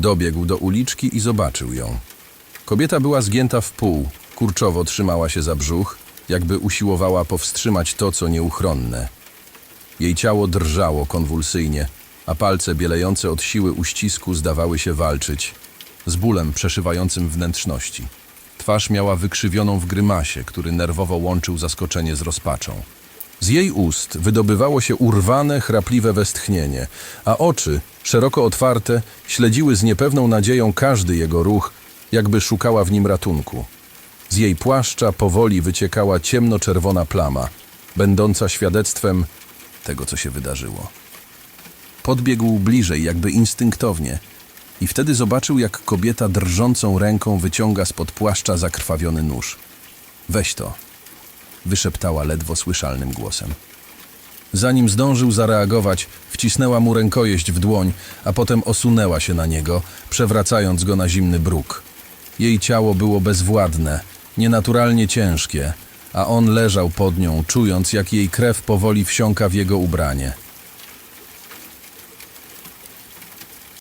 Dobiegł do uliczki i zobaczył ją. Kobieta była zgięta w pół, kurczowo trzymała się za brzuch, jakby usiłowała powstrzymać to, co nieuchronne. Jej ciało drżało konwulsyjnie, a palce bielejące od siły uścisku zdawały się walczyć z bólem przeszywającym wnętrzności. Twarz miała wykrzywioną w grymasie, który nerwowo łączył zaskoczenie z rozpaczą. Z jej ust wydobywało się urwane, chrapliwe westchnienie, a oczy, szeroko otwarte, śledziły z niepewną nadzieją każdy jego ruch, jakby szukała w nim ratunku. Z jej płaszcza powoli wyciekała ciemnoczerwona plama, będąca świadectwem tego, co się wydarzyło. Podbiegł bliżej, jakby instynktownie, i wtedy zobaczył, jak kobieta drżącą ręką wyciąga spod płaszcza zakrwawiony nóż. Weź to, wyszeptała ledwo słyszalnym głosem. Zanim zdążył zareagować, wcisnęła mu rękojeść w dłoń, a potem osunęła się na niego, przewracając go na zimny bruk. Jej ciało było bezwładne, nienaturalnie ciężkie, a on leżał pod nią, czując, jak jej krew powoli wsiąka w jego ubranie.